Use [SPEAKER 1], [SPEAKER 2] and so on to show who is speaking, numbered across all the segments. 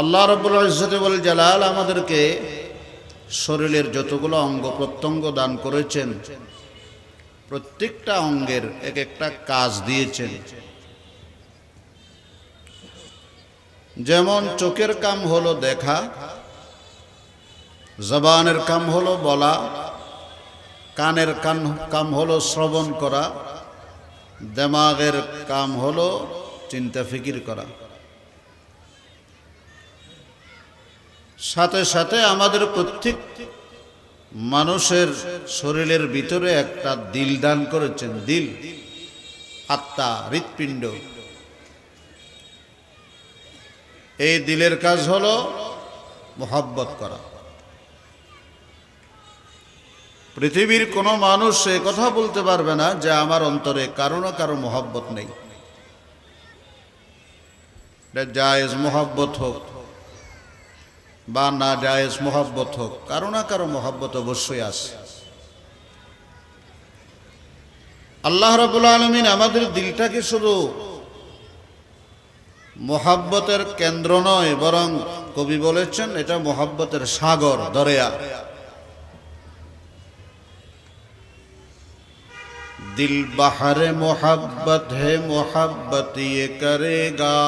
[SPEAKER 1] আল্লাহ রব্বুল বল জালাল আমাদেরকে শরীরের যতগুলো অঙ্গ প্রত্যঙ্গ দান করেছেন, প্রত্যেকটা অঙ্গের এক একটা কাজ দিয়েছেন। যেমন চোখের কাম হলো দেখা, জবানের কাম হলো বলা, কানের কান কাম হলো শ্রবণ করা, দেমাগের কাম হলো চিন্তা ফিকির করা। সাথে সাথে আমাদের প্রত্যেক মানুষের শরীরের ভিতরে একটা দিল দান করেছেন, দিল। আত্মা, হৃৎপিণ্ড। এই দিলের কাজ হলো মোহাব্বত করা। পৃথিবীর কোনো মানুষ এ কথা বলতে পারবে না যে আমার অন্তরে কারও না কারও মোহাব্বত নেই। জায়েজ মোহাব্বত হোক। বা না জায়েজ মোহাব্বত হোক, কারও না কারও মোহাব্বত অবশ্যই আছে। আল্লাহ রবুল আলমিন আমাদের দিলটাকে শুধু মোহাব্বতের কেন্দ্র নয়, বরং কবি বলেছেন এটা মোহাব্বতের সাগর, দরিয়া। দিল বাহারে মোহাব্বত হে মোহাব্বত ইয়ে করে গা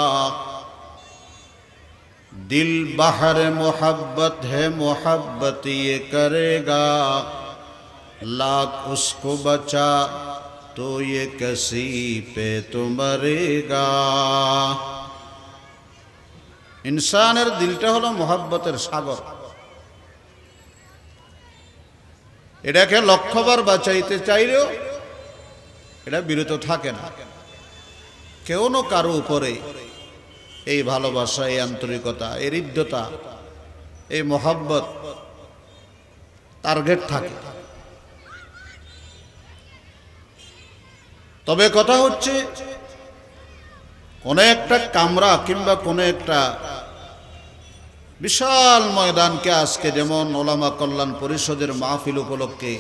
[SPEAKER 1] दिल बहर मोहब्बत है मोहब्बत ये करेगा लाख उसको बचा तो ये कसी पे तो मरेगा ইনসানের দিলটা হলো মোহাব্বতের সাগর এটাকে লক্ষ্যবার বাঁচাইতে চাইলেও এটা বিরত থাকে না কেউ না কারো উপরে এই ভালোবাসা, এই আন্তরিকতা, এই হৃদ্যতা, এই মোহাব্বত টার্গেট থাকে। তবে কথা হচ্ছে, কোনো একটা কামরা কিংবা কোনো একটা বিশাল ময়দানকে আজকে যেমন ওলামা কল্যাণ পরিষদের মাহফিল উপলক্ষে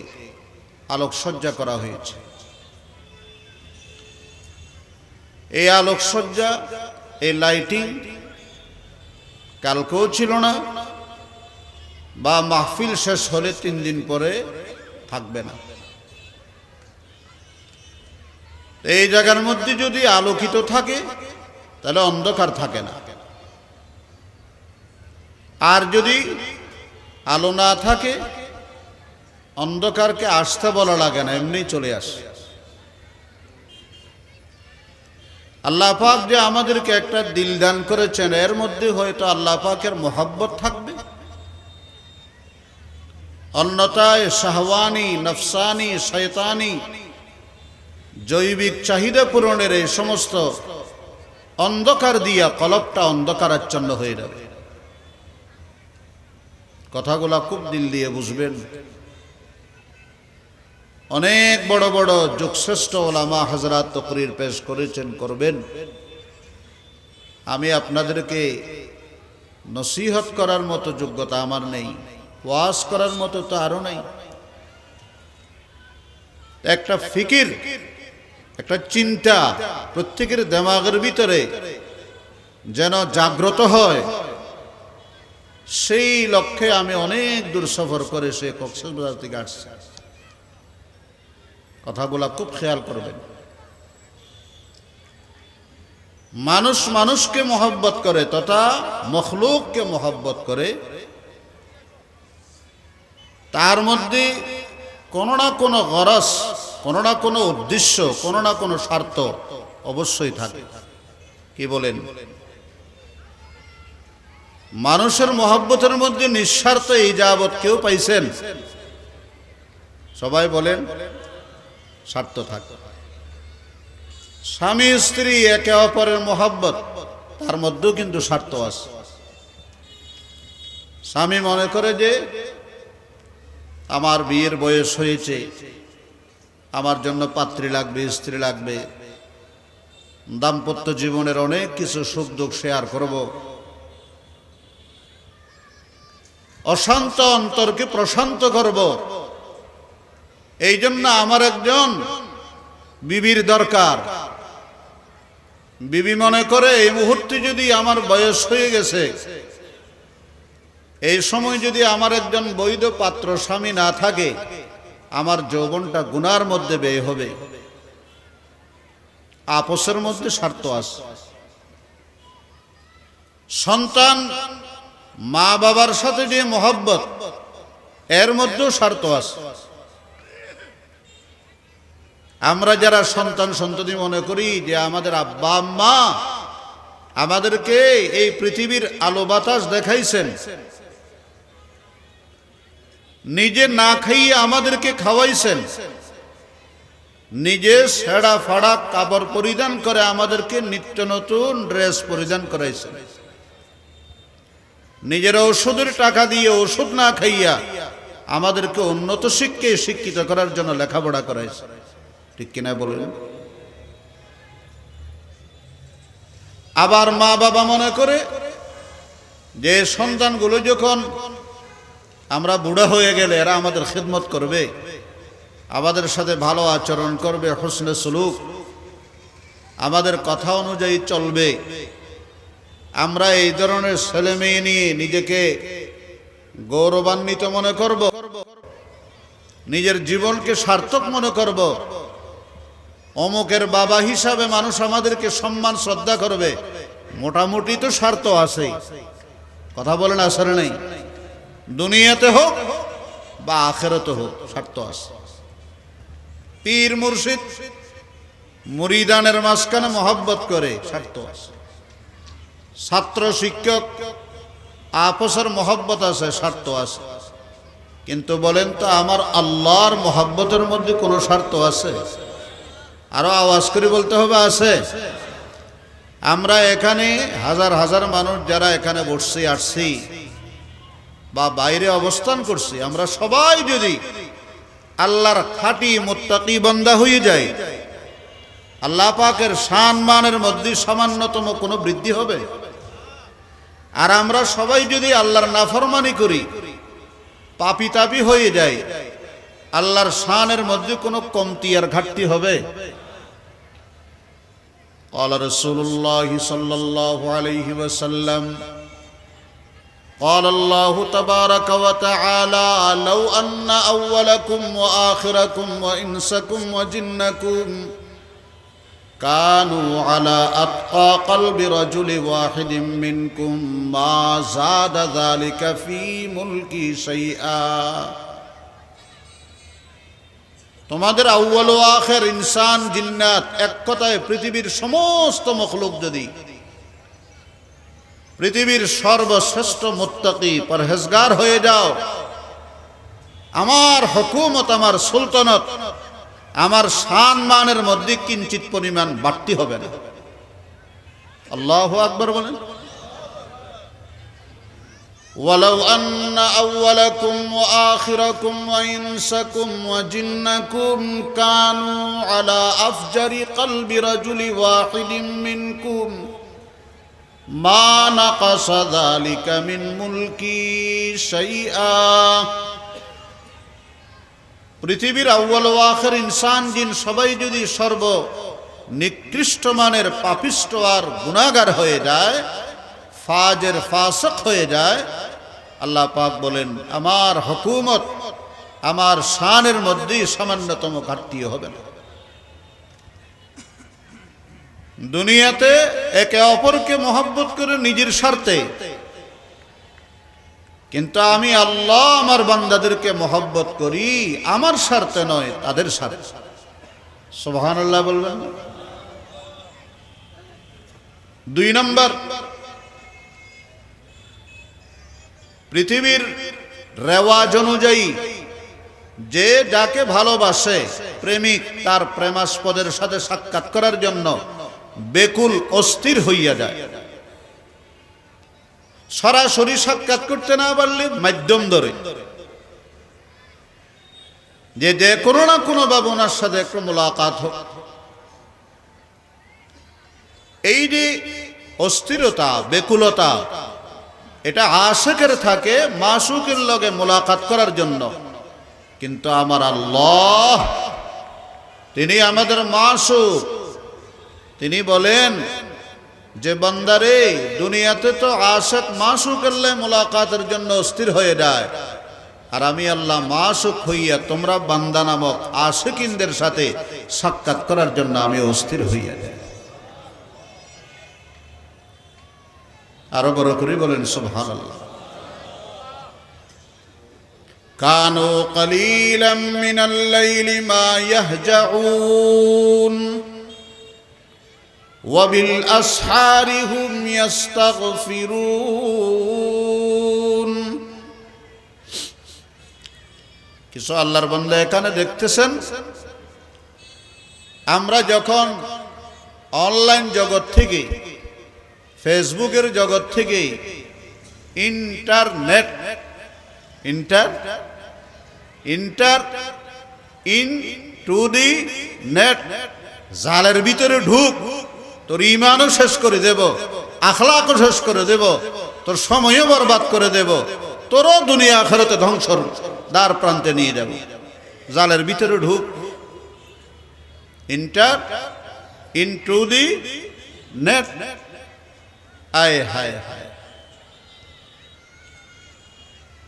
[SPEAKER 1] আলোকসজ্জা করা হয়েছে। এই আলোকসজ্জা এই লাইটিং কালকেও ছিল না, বা মাহফিল শেষ হলে তিন দিন পরে থাকবে না। এই জায়গার মধ্যে যদি আলোকিত থাকে, তাহলে অন্ধকার থাকে না। আর যদি আলো না থাকে, অন্ধকারকে আসতে বলা লাগে না, এমনি চলে আসে। আল্লাহ পাক যে আমাদেরকে একটা দিল দান করেছেন, এর মধ্যে হয়তো আল্লাহ পাকের মোহাব্বত থাকবে। অন্যতায় শাহওয়ানি, নফসানি, শয়তানি, জৈবিক চাহিদা পূরণের এই সমস্ত অন্ধকার দিয়া কলপটা অন্ধকারাচ্ছন্ন হয়ে যাবে। কথাগুলা খুব দিল দিয়ে বুঝবেন। অনেক বড় বড় যুগশ্রেষ্ঠ ওলামা হাজরাত তকরির পেশ করেছেন, করবেন। আমি আপনাদেরকে নসিহত করার মতো যোগ্যতা আমার নেই, ওয়াজ করার মতো তো আরও নেই। একটা ফিকির, একটা চিন্তা প্রত্যেকের দেমাগের ভিতরে যেন জাগ্রত হয়। সেই লক্ষ্যে আমি অনেক দূর সফর করে সে কক্সবাজার থেকে আসছি। কথাগুলা খুব খেয়াল করবেন। মানুষ মানুষকে মহব্বত করে তথা মখলুককে মহব্বত করে। তার মধ্যে কোনো না কোনো গরস কোনো না কোনো উদ্দেশ্য, কোনো না কোনো স্বার্থ অবশ্যই থাকে। কি বলেন? মানুষের মহব্বতের মধ্যে নিঃস্বার্থ এই যাবৎ কেউ পাইছেন? সবাই বলেন স্বার্থ থাকে। স্বামী, স্ত্রী, একে অপরের মোহাব্বত, তার মধ্যেও কিন্তু স্বার্থ আছে। স্বামী মনে করে যে, আমার বিয়ের বয়স হয়েছে, আমার জন্য পাত্রী লাগবে, স্ত্রী লাগবে, দাম্পত্য জীবনের অনেক কিছু সুখ দুঃখ শেয়ার করব। অশান্ত অন্তরকে প্রশান্ত করব। এই জন্য আমার একজন বিবির দরকার। বিবি মনে করে, এই মুহূর্তে যদি আমার বয়স হয়ে গেছে, এই সময় যদি আমার একজন বৈধ পাত্র স্বামী না থাকে, আমার যৌবনটা গুনার মধ্যে ব্যয় হবে। আপসের মধ্যে স্বার্থ আছে। সন্তান মা বাবার সাথে যে মহব্বত, এর মধ্যেও স্বার্থ আছে। আমরা যারা সন্তান সন্ততি মনে করি যে আমাদের আব্বা, আম্মা আমাদেরকে এই পৃথিবীর আলো বাতাস দেখাইছেন। নিজে না খাইয়ে আমাদেরকে খাওয়াইছেন। নিজে সেরা ফাড়া কাপড় পরিধান করে আমাদেরকে নিত্য নতুন ড্রেস পরিধান করাইছেন। নিজের ওষুধের টাকা দিয়ে ওষুধ না খাইয়া আমাদেরকে উন্নত শিক্ষে শিক্ষিত করার জন্য লেখাপড়া করাইছে ঠিক কিনা বলেন। আবার মা বাবা মনে করে যে সন্তানগুলো যখন আমরা বুড়া হয়ে গেলে এরা আমাদের খেদমত করবে, আমাদের সাথে ভালো আচরণ করবে, হোসনে সুলুক, আমাদের কথা অনুযায়ী চলবে। আমরা এই ধরনের ছেলে মেয়ে নিয়ে নিজেকে গৌরবান্বিত মনে করব, নিজের জীবনকে সার্থক মনে করব অমুকের বাবা হিসাবে মানুষ আমাদেরকে সম্মান, শ্রদ্ধা করবে। মোটামুটি তো স্বার্থ আছেই। কথা বলেন আসলে নেই। দুনিয়াতে হোক বা আখেরাতে হোক স্বার্থ আছে। পীর মুর্শিদ মুরিদানের মাঝখানে মহব্বত করে স্বার্থ আছে। ছাত্র, শিক্ষক, আপসের মহব্বত আছে, স্বার্থ আছে। কিন্তু বলেন তো আমার আল্লাহর মহব্বতের মধ্যে কোনো স্বার্থ আছে? আরও আওয়াজ করে বলতে হবে, আছে। আমরা এখানে হাজার হাজার মানুষ যারা এখানে বসছি, আসছি বা বাইরে অবস্থান করছি, আমরা সবাই যদি আল্লাহর খাঁটি মোত্তাকি বন্দা হয়ে যায় আল্লাহ পাকের শান মানের মধ্যে সামান্যতম কোনো বৃদ্ধি হবে? আর আমরা সবাই যদি আল্লাহর নাফরমানি করি পাপি তাপি হয়ে যায় আল্লাহর শানের মধ্যে কোনো কমতি আর ঘাটতি হবে? قال رسول الله صلى الله عليه وسلم قال الله تبارك وتعالى لو أن أولكم وآخركم وإنسكم وجنكم كانوا على أتقى قلب رجل واحد منكم ما زاد ذلك في ملكي شيئا তোমাদের আউ্বাল আখের ইনসান, জিন্নাত এক কথায় পৃথিবীর সমস্ত মখলুক যদি, পৃথিবীর সর্বশ্রেষ্ঠ মুত্তাকি পরহেজগার হয়ে যাও, আমার হকুমত, আমার সুলতানত, আমার শান মানের মধ্যে কিঞ্চিত পরিমাণ বাড়তি হবে না। আল্লাহ আকবর বলেন। ولو أن أولكم وآخركم وإنسكم وجنكم كانوا على أفجر قلب رجل واحد منكم ما نقص ذلك من ملكي شيئا পৃথিবীর আউ্বাল আখের ইনসান জিন সবাই যদি সর্ব নিকৃষ্ট মানের পাপিষ্ট আর গুণাগার হয়ে যায় ফাজের ফাসক হয়ে যায় আল্লাহ পাক বলেন, আমার হকুমত, আমার শানের মধ্যেই সামান্যতম ঘাটতি হবে না। দুনিয়াতে একে অপরকে মহব্বত করে নিজের স্বার্থে। কিন্তু আমি আল্লাহ আমার বান্দাদেরকে মহব্বত করি, আমার স্বার্থে নয়, তাদের স্বার্থে। সোহান আল্লাহ বলবেন দুই নম্বর পৃথিবীর রেওয়াজ অনুযায়ী যে যাকে ভালোবাসে প্রেমিক তার প্রেমাস্পদের সাথে সাক্ষাৎ করার জন্য বেকুল অস্থির হইয়া যায়। সরাসরি সাক্ষাৎ করতে না পারলে মাধ্যম ধরে। যে যে কোনো না কোনো বাবু ওনার সাথে একটু মোলাকাত হোক। এই যে অস্থিরতা, বেকুলতা এটা আশেকের থাকে, মাসুকের লগে মোলাকাত করার জন্য। কিন্তু আমার আল্লাহ, তিনি আমাদের মাসুক। তিনি বলেন, যে বান্দারে, দুনিয়াতে তো আশেক মাসুক আল্লাহ মোলাকাতের জন্য অস্থির হয়ে যায়। আর আমি আল্লাহ মাসুক হইয়া তোমরা বান্দা নামক আশেকিনদের সাথে সাক্ষাৎ করার জন্য আমি অস্থির হইয়া যাই। আরো বড় করে বলেন সুবহান আল্লাহ كانوا قليلا من الليل ما يهجعون وبالأسحار هم يستغفرون কিছু আল্লাহর বন্ধা এখানে দেখতেছেন আমরা যখন অনলাইন জগৎ থেকে ফেসবুকের জগৎ থেকে internet, inter inter, in to the net, জালের ভিতরে ঢুক, তোর ইমানও শেষ করে দেব, আখলাকও শেষ করে দেব, তোর সময়ও বরবাদ করে দেব, তোরও দুনিয়া আখেরতে ধ্বংস দ্বার প্রান্তে নিয়ে যাব। জালের ভিতরে ঢুক। Inter, in to the net আয় হায় হায়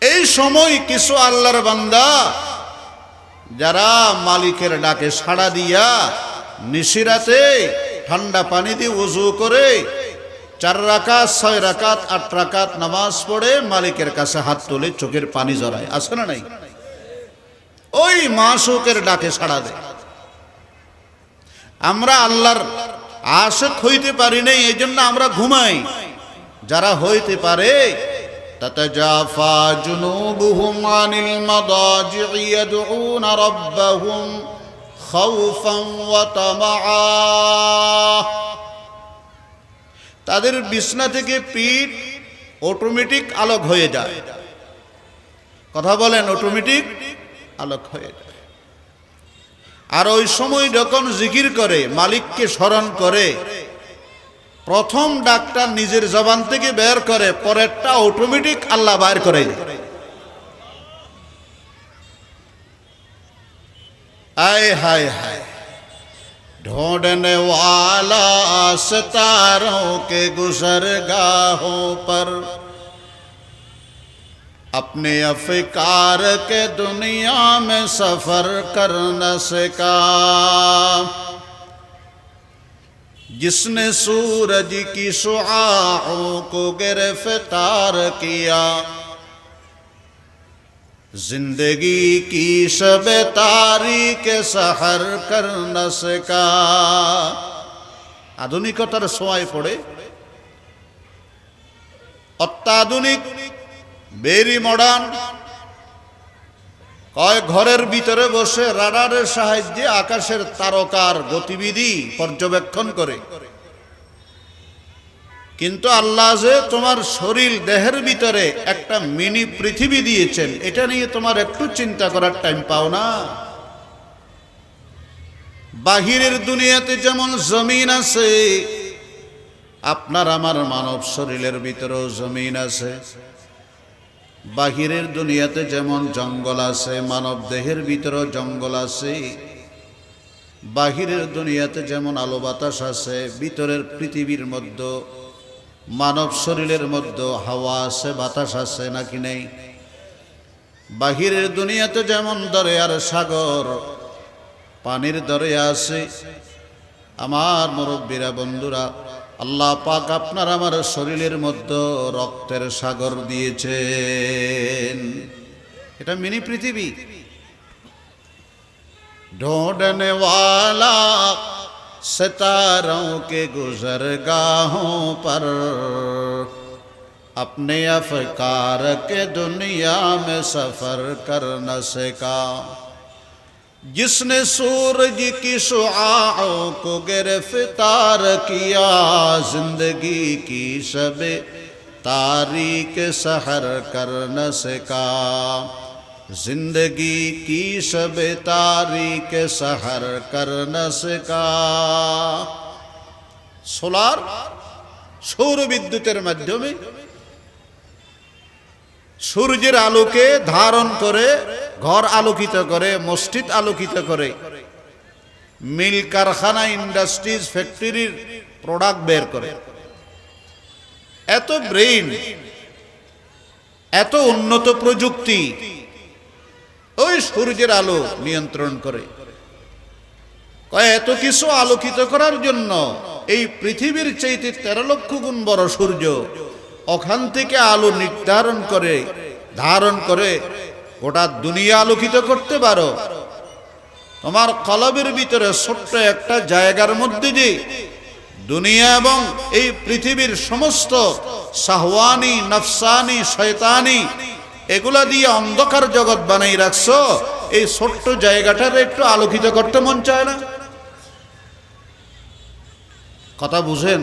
[SPEAKER 1] এই সময় কিছু আল্লাহর বান্দা, যারা মালিকের ডাকে সাড়া দিয়া নিশিরাতে ঠান্ডা পানি দিয়ে উজু করে চার রাকাত, ছয় রাকাত, আট রাকাত নামাজ পড়ে মালিকের কাছে হাত তুলে চোখের পানি জড়ায়। আছে না নাই? ওই মাসুকের ডাকে সাড়া দেয়। আমরা আল্লাহর আশেক হইতে পারি নাই এই জন্য আমরা ঘুমাই যারা হইতে পারে تتجافى جنوبهم عن المضاجع يدعون ربهم خوفا وطمعا তাদের বিছনা থেকে পিঠ অটোমেটিক আলোক হয়ে যায় কথা বলেন অটোমেটিক আলোক হয়ে যায় আর ওই সময় যখন জিকির করে মালিককে স্মরণ করে প্রথম ডাকটা নিজের জবান থেকে বের করে পরেরটা অটোমেটিক আল্লাহ বাইর করে দেয়। आए हाय हाय ढूंढने वाला सितारों के गुजर गाहों पर अपने अफकार के दुनिया में सफर कर न सका जिसने सूरज की शुआओं को गिरफ्तार किया जिंदगी की शब तारीख सहर कर न सका আধুনিকতার ছোঁয়ায় পড়ে অত্যাধুনিক ভেরি মডার্ন। কয় ঘরের ভিতরে বসে রাডারের সাহায্যে আকাশের তারকার গতিবিধি পর্যবেক্ষণ করে। কিন্তু আল্লাহ যে তোমার শরীর দেহের ভিতরে একটা মিনি পৃথিবী দিয়েছেন, এটা নিয়ে তোমার একটু চিন্তা করার টাইম পাও না। বাহিরের দুনিয়াতে যেমন জমিন আছে, আপনার আমার মানব শরীরের ভিতরেও জমিন আছে। বাহিরের দুনিয়াতে যেমন জঙ্গল আছে, মানব দেহের ভিতরেও জঙ্গল আছে, বাহিরের দুনিয়াতে যেমন আলো বাতাস আছে, ভিতরের পৃথিবীর মধ্যে, মানব শরীরের মধ্যে হাওয়া আছে, বাতাস আছে নাকি নেই? বাহিরের দুনিয়াতে যেমন দরিয়ার সাগর, পানির দরিয়া আছে। আমার মুরব্বীরা, বন্ধুরা আল্লাহ পাক আপনার আমার শরীরের মধ্যে রক্তের সাগর দিয়েছেন এটা মিনি পৃথিবী ढूंढने वाला सितारों के गुजर गाहों पर अपने अफकार के दुनिया में सफर कर न सका जिसने सूरज की शुआओं को गिरफ्तार किया जिंदगी की शब तारीख सहर कर न सका जिंदगी की शब तारीख सहर कर न सका সোলার সৌর বিদ্যুতের মাধ্যমে সূর্যের আলোকে ধারণ করে ঘর আলোকিত করে, মসজিদ আলোকিত করে। মিল কারখানা, ইন্ডাস্ট্রিজ, ফ্যাক্টরির প্রোডাক্ট বের করে। এত ব্রেইন এত উন্নত প্রযুক্তি, ওই সূর্যের আলো নিয়ন্ত্রণ করে। এত কিছু আলোকিত করার জন্য এই পৃথিবীর চাইতে তেরো লক্ষ গুণ বড় সূর্য, ওখান থেকে আলো নির্ধারণ করে, ধারণ করে গোটা দুনিয়া আলোকিত করতে পারো। তোমার কলবের ভিতরে ছোট্ট একটা জায়গার মধ্যে যে দুনিয়া এবং এই পৃথিবীর সমস্ত সাহওয়ানি, নফসানি, শয়তানি, এগুলা দিয়ে অন্ধকার জগৎ বানাই রাখছো, এই ছোট্ট জায়গাটার একটু আলোকিত করতে মন চায় না? কথা বুঝেন?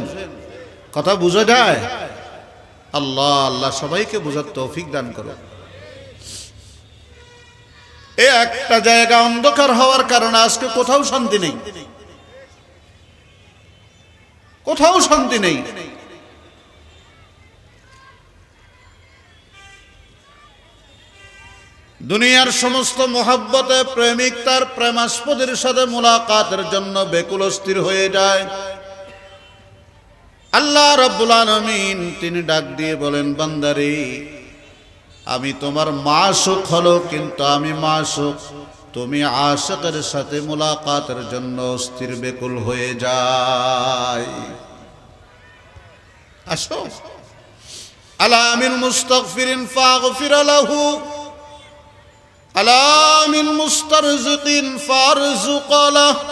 [SPEAKER 1] কথা বুঝা যায়? আল্লাহ আল্লাহ সবাইকে বোঝার তৌফিক দান করো এ একটা জায়গা অন্ধকার হওয়ার কারণে আজকে কোথাও শান্তি নেই। কোথাও শান্তি নেই। দুনিয়ার সমস্ত মোহাব্বতে প্রেমিক তার প্রেমাস্পদের সাথে মোলাকাতের জন্য বেকুল স্থির হয়ে যায়। আল্লাহ রব্বুল আলমিন তিনি ডাক দিয়ে বলেন, বান্দারি আমি তোমার মাসুক হলো, কিন্তু আমি মাসুক। তুমি আশকের সাথে মোলাকাতের জন্য স্থির বেকুল হয়ে যায়। আসো। আলামিল মুস্তাগফিরিন ফাগফির লাহু। আলামিল মুস্তারজিকিন ফারজুক লাহু।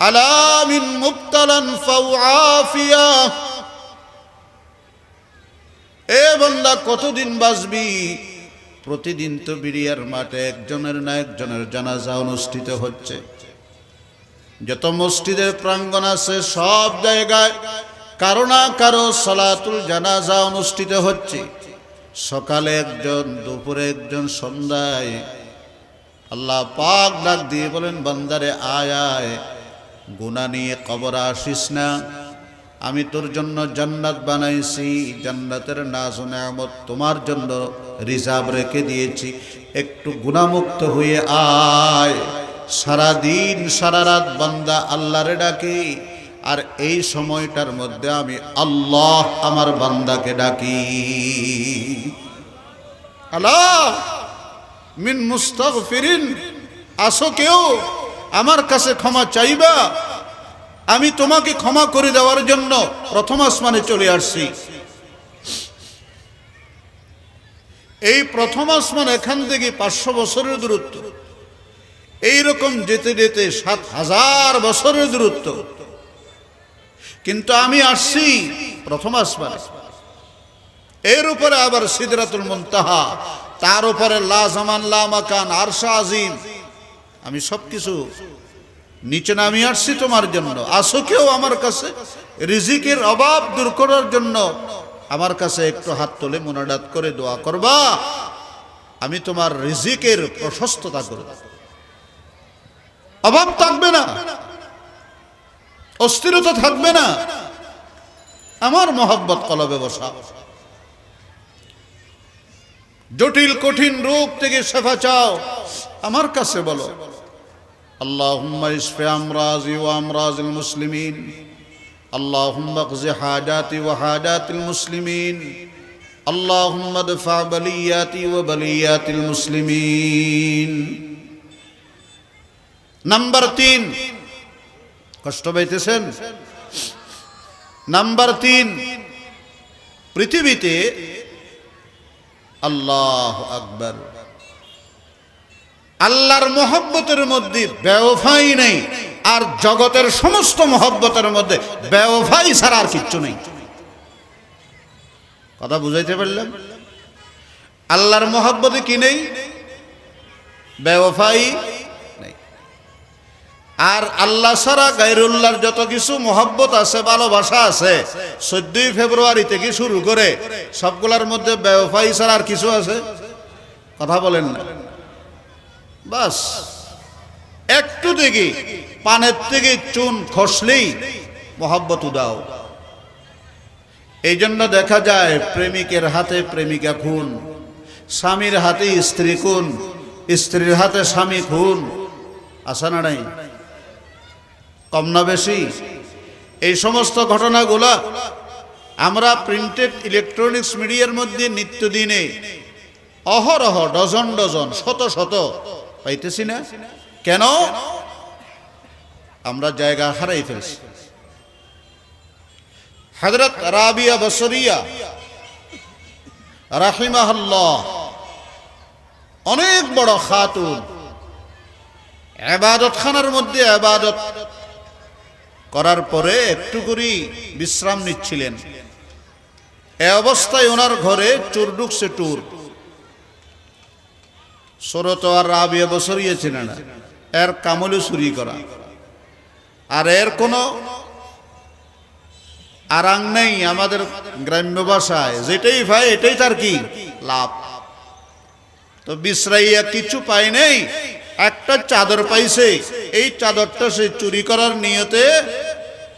[SPEAKER 1] আলামিন মুবতালান ফাউআফিয়া এ বন্দা, কতদিন বাঁচবি? প্রতিদিন তো বিরিয়ার মাঠে একজনের না একজনের জানাজা অনুষ্ঠিত হচ্ছে। যত মসজিদের প্রাঙ্গণ আছে, সব জায়গায় কারও না কারও সলাতুল জানাজা অনুষ্ঠিত হচ্ছে। সকালে একজন, দুপুরে একজন, সন্ধ্যায়। আল্লাহ পাক ডাক দিয়ে বলেন, বান্দারে, আয় আয়। গুণা নিয়ে কবর আসিস না। আমি তোর জন্য জান্নাত বানাইছি। জান্নাতের নাজ ও নেয়ামত তোমার জন্য রিজার্ভ রেখে দিয়েছি। একটু গুণামুক্ত হয়ে আয়। সারা দিন সারা রাত বান্দা আল্লাহরে ডাকি। আর এই সময়টার মধ্যে আমি আল্লাহ আমার বান্দাকে ডাকি। আল্লাহ, মিন মুস্তাগফিরিন। আসো কেউ আমার কাছে ক্ষমা চাইবা। আমি তোমাকে ক্ষমা করে দেওয়ার জন্য প্রথম আসমানে চলে আসছি। এই প্রথম আসমান এখান থেকে পাঁচশো বছরের দূরত্ব। এইরকম যেতে যেতে সাত হাজার বছরের দূরত্ব। কিন্তু আমি আসছি প্রথম আসমানে। এর উপরে আবার সিদরাতুল মুনতাহা, তার উপরে লা জামান লা মাকান, আরশা আজিম। আমি সব কিছু নিচে নামি আসছি তোমার জন্য। আসো কেউ আমার কাছে। রিজিকের অভাব দূর করার জন্য আমার কাছে একটু হাত তোলে মোনাজাত করে দোয়া করবা। আমি তোমার রিজিকের প্রশস্ততা করব। অভাব থাকবে না। অস্থিরতা থাকবে না। আমার মোহাব্বত কলবে বসা। জটিল, কঠিন রোগ থেকে শেফা চাও। আমার কাছে বলো। اللهم اشف امراضي وامراض المسلمين اللهم اقض حاجاتي وحاجات المسلمين اللهم ادفع بلياتي وبليات المسلمين নাম্বার তিন কষ্ট পাইতেছেন নাম্বার তিন পৃথিবীতে আল্লাহ আকবর আল্লাহর মহব্বতের মধ্যে ব্যবসায়ী নেই, আর জগতের সমস্ত মহব্বতের মধ্যে ব্যবসায়ী ছাড়া আর কিচ্ছু নেই। কথা বুঝাইতে পারলাম? আল্লাহর মহব্বতে কি নেই? ব্যবসায়ী নেই। আর আল্লাহ ছাড়া গাইরুল্লাহর যত কিছু মহব্বত আছে, ভালোবাসা আছে, চোদ্দই ফেব্রুয়ারি থেকে শুরু করে সবগুলার মধ্যে ব্যবসায়ী ছাড়া আর কিছু আছে? কথা বলেন না। বাস। একটু থেকে পানের থেকে চুন খসলেই মহাব্বত উদাও। এই জন্য দেখা যায়, প্রেমিকের হাতে প্রেমিকা খুন, স্বামীর হাতে স্ত্রী খুন, স্ত্রীর হাতে স্বামী খুন। আসা না নাই? কম না বেশি? এই সমস্ত ঘটনাগুলা আমরা প্রিন্টেড ইলেকট্রনিক্স মিডিয়ার মধ্যে নিত্যদিনে অহরহ ডজন ডজন, শত শত পাইতেছি না। কেন? আমরা জায়গা হারাই ফেলছি। হজরত রাবিয়া বসরিয়া অনেক বড় খাতুন। আবাদত খানার মধ্যে আবাদত করার পরে একটু করে বিশ্রাম নিচ্ছিলেন। এ অবস্থায় ওনার ঘরে চোর ঢুকছে টুর। সরত আর রাবিয়া বসরিয়েছিল না। এর কামলে চুরি করা। আর এর কোনো আরাং নেই আমাদের গ্রাম্য ভাষায়। যেটাই ভাই, এটাই তার কি? লাভ। তো বিশ্রাইয়া কিছু পাই নেই। একটা চাদর পাইছে। এই চাদরটা সে চুরি করার নিয়তে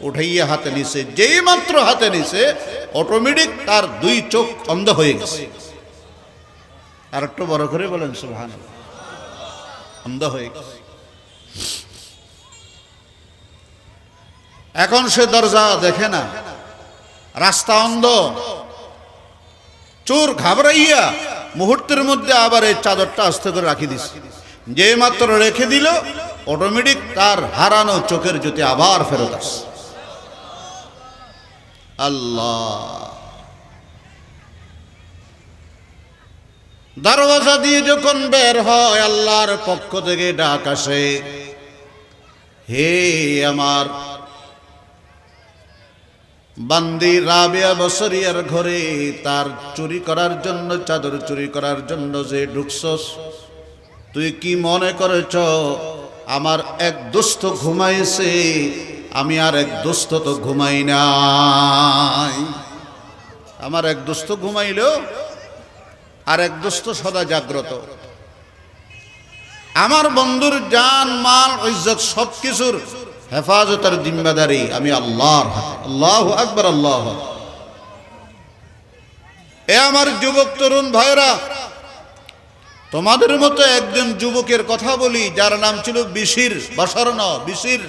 [SPEAKER 1] উঠাইয়া হাতে নিছে। যেই মাত্র হাতে নিছে অটোমেটিক তার দুই চোখ অন্ধ হয়ে গেছে। আর একটু বড় করে বলেন সুহান অন্ধ হয়ে এখন সে দরজা দেখে না। রাস্তা অন্ধ। চোর ঘাবড়াইয়া মুহূর্তের মধ্যে আবার এই চাদরটা আস্তে করে রাখি দিছে। যে মাত্র রেখে দিল অটোমেটিক তার হারানো চোখের জ্যোতি আবার ফেরত আসে আল্লাহ। দরওয়াজা দিয়ে যখন বের হয় আল্লাহর পক্ষ থেকে ডাক আসে, হে আমার বান্দি রাবিয়া বসরিয়ার ঘরে তার চুরি করার জন্য, চাদর চুরি করার জন্য যে ঢুকছস, তুই কি মনে করেছ আমার এক দোস্ত ঘুমাইছে? আমি আর এক দোস্ত তো ঘুমাই নাই। আমার এক দোস্ত ঘুমাইল আর এক দোস্ত সদা জাগ্রত। আমার বন্ধুর জান, মাল, ইজ্জত সব কিছুর হেফাজতের জিম্মাদারি আমি আল্লাহর আল্লাহ আকবর, আল্লাহ এ আমার যুবক তরুণ ভাইরা তোমাদের মতো একজন যুবকের কথা বলি, যার নাম ছিল বিশির, বাসরণ, বিশির।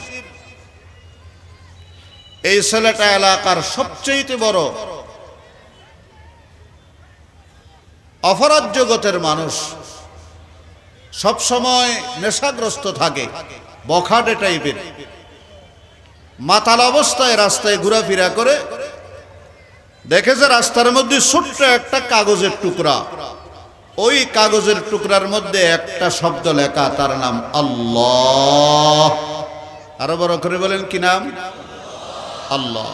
[SPEAKER 1] এই ছেলেটা এলাকার সবচেয়ে বড় অপরাধ জগতের মানুষ সব সময় নেশাগ্রস্ত থাকে, বখাটে টাইপের। মাতাল অবস্থায় রাস্তায় ঘোরাফেরা করে, দেখেছে রাস্তার মধ্যে ছোট্ট একটা কাগজের টুকরা। ওই কাগজের টুকরার মধ্যে একটা শব্দ লেখা, তার নাম আল্লাহ। আরও বড় করে বলেন কি নাম? আল্লাহ।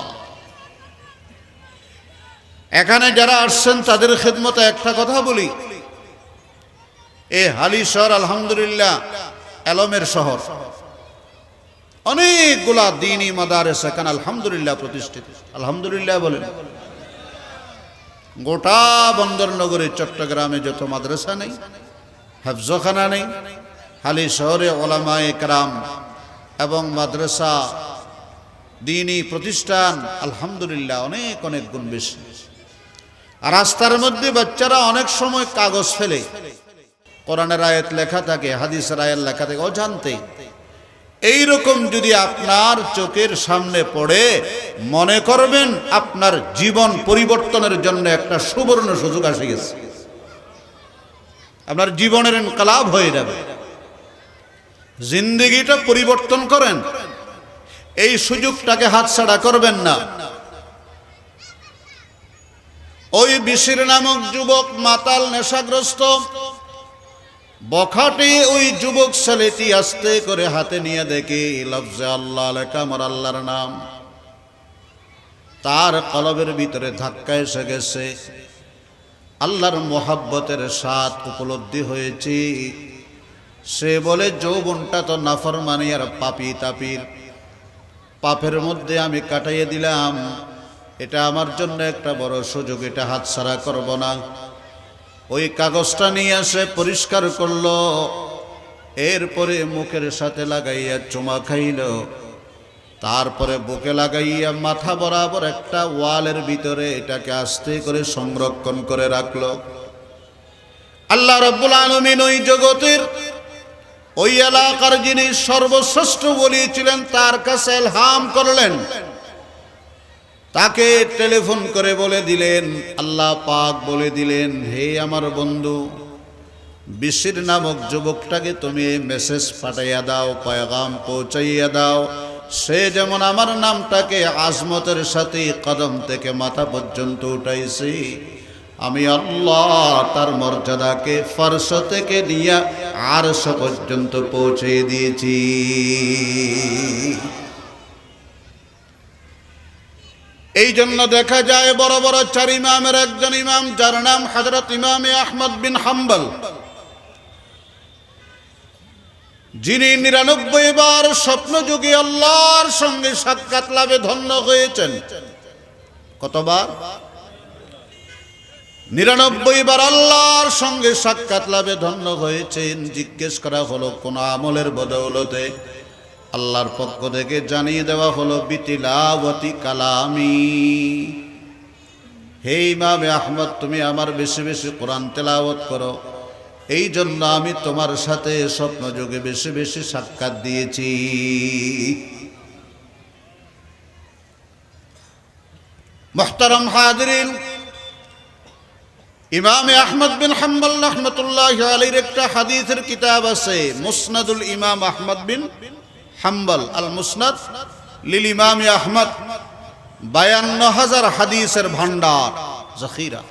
[SPEAKER 1] এখানে যারা আসছেন, তাদের খেদমতে একটা কথা বলি। এ হালি শহর, আলহামদুলিল্লাহ, এলমের শহর। অনেকগুলা দিনই মাদারেস এখানে আলহামদুলিল্লাহ প্রতিষ্ঠিত। আলহামদুলিল্লাহ বলেন। গোটা বন্দর নগরী চট্টগ্রামে যত মাদ্রাসা নেই, হাফজখানা নেই, হালি শহরে ওলামা একরাম এবং মাদ্রাসা দিনই প্রতিষ্ঠান, আলহামদুলিল্লাহ, অনেক অনেক গুণ বেশি। রাস্তার মধ্যে বাচ্চারা অনেক সময় কাগজ ফেলে। কোরআনের আয়াত লেখা থাকে, হাদিসের আয়াত লেখা থাকে, অজান্তে। এইরকম যদি আপনার চোখের সামনে পড়ে, মনে করবেন আপনার জীবন পরিবর্তনের জন্য একটা সুবর্ণ সুযোগ আসে গেছে। আপনার জীবনের ইনকালাব হয়ে যাবে। জিন্দগিটা পরিবর্তন করেন। এই সুযোগটাকে হাতছাড়া করবেন না। ওই বিশির নামক যুবক মাতাল নেশাগ্রস্ত। বখাটে ওই যুবক ছেলেটি আস্তে করে হাতে নিয়ে দেখে, লফজে আল্লাহ আমার আল্লাহর নাম। তার কলবের ভিতরে ধাক্কা এসে গেছে। আল্লাহর মোহাব্বতের স্বাদ উপলব্ধি হয়েছে। সে বলে, যৌবনটা তো নাফরমানি আর পাপি তাপির। পাপের মধ্যে আমি কাটাইয়ে দিলাম। এটা আমার জন্য একটা বড় সুযোগ, এটা হাতছাড়া করব না। ওই কাগজটা নিয়ে আসে পরিষ্কার করল, এরপরে মুখের সাথে লাগাইয়া চুমা খাইল। তারপরে বুকে লাগাইয়া মাথা বরাবর একটা ওয়ালের ভিতরে এটাকে আস্তে করে সংরক্ষণ করে রাখল। আল্লাহ রব্বুল আলমিন ওই জগতের ওই এলাকার যিনি সর্বশ্রেষ্ঠ বলিয়েছিলেন তার কাছে এলহাম করলেন। তাকে টেলিফোন করে বলে দিলেন, আল্লাহ পাক বলে দিলেন, হে আমার বন্ধু, বিশির নামক যুবকটাকে তুমি মেসেজ পাঠাইয়া দাও, পয়গাম পৌঁছাইয়া দাও। সে যেমন আমার নামটাকে আজমতের সাথে কদম থেকে মাথা পর্যন্ত উঠাইছি, আমি আল্লাহ তার মর্যাদাকে ফর্শ থেকে নিয়ে আরশ পর্যন্ত পৌঁছে দিয়েছি। এই জন্য দেখা যায় বড় বড় চার ইমামের একজন ইমাম, যার নাম হজরত ইমামে আহমদ বিন হাম্বল। যিনি নিরানব্বই বার স্বপ্নযুগী আল্লাহর সঙ্গে সাক্ষাৎ লাভে ধন্য হয়েছেন। কতবার? নিরানব্বই বার আল্লাহর সঙ্গে সাক্ষাৎ লাভে ধন্য হয়েছেন। জিজ্ঞেস করা হলো, কোন আমলের বদৌলতে আল্লাহর পক্ষ থেকে জানিয়ে দেওয়া হলো বিতিলাবতী কালামি। হে ইমামে আহমদ, তুমি আমার বেশি বেশি কোরআন তেলাওয়াত করো। এই জন্য আমি তোমার সাথে স্বপ্নযোগে বেশি বেশি সাক্ষাৎ দিয়েছি। মোহতারম হাজরিন, ইমামে আহমদ বিন হাম্বল রহমতুল্লাহ আলীর একটা হাদিসের কিতাব আছে, মুসনাদুল ইমাম আহমদ বিন হাম্বল আল মুসনাদ লিল ইমাম আহমদ, বায়ান্ন হাজার হাদিসের ভান্ডার জখিরা।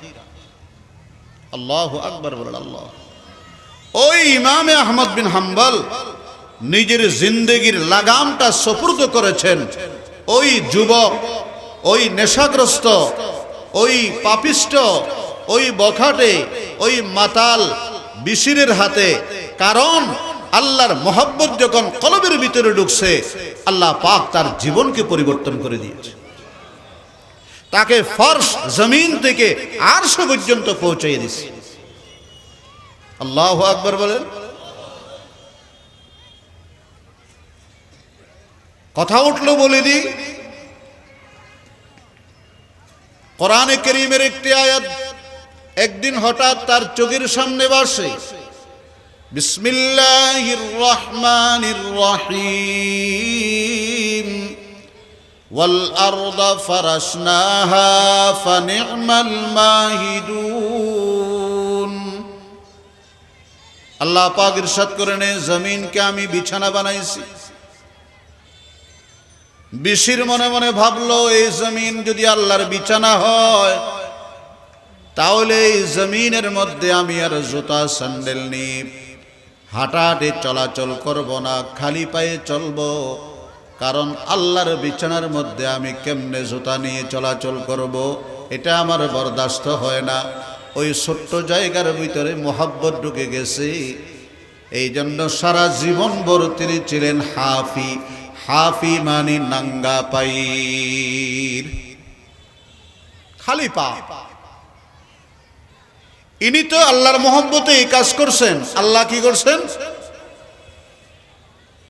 [SPEAKER 1] আল্লাহ আকবর বলেন, আল্লাহ। ওই ইমাম আহমদ বিন হাম্বল নিজের জিন্দগির লাগামটা সপুর্দ করেছেন। ওই যুবক, ওই নেশাগ্রস্ত, ওই পাপিষ্ট, ওই বখাটে, ওই মাতাল, বিশিরের হাতে, কারণ আল্লাহর মহব্বত যখন কলবের ভিতরে ঢুকছে, আল্লাহ পাক তার জীবনকে পরিবর্তন করে দিয়েছে। তাকে ফর্শ জমিন থেকে আরশ পর্যন্ত পৌঁছে দিছে আল্লাহ আকবর বলেন। কথা উঠল বলে দি। কোরআনে করিমের একটি আয়াত, একদিন হঠাৎ তার চোখের সামনে বাসে। বিসমিল্লাহির রহমানির রহিম والأرض فرشناها فنعم الماهدون আল্লাহ পাক ইরশাদ করে নে জমিনকে আমি বিছানা বানাইছি বিশির মনে মনে ভাবলো এই জমিন যদি আল্লাহর বিছানা হয় তাহলে এই জমিনের মধ্যে আমি আর জুতা স্যান্ডেল নিয়ে হাঁটাহাঁটি চলাচল করব না, খালি পায়ে চলবো। কারণ আল্লাহর বিছানার মধ্যে আমি কেমনে জুতা নিয়ে চলাচল করব, এটা আমার বরদাস্ত হয় না। ওই ছোট্ট জায়গার ভিতরে মোহাব্বত ঢুকে গেছে। এই জন্য সারা জীবন ভর তিনি ছিলেন হাফি। হাফি মানি নাঙ্গা পাইর। খালি পা। ইনি তো আল্লাহর মোহাম্মতে এই কাজ করছেন। আল্লাহ কি করছেন?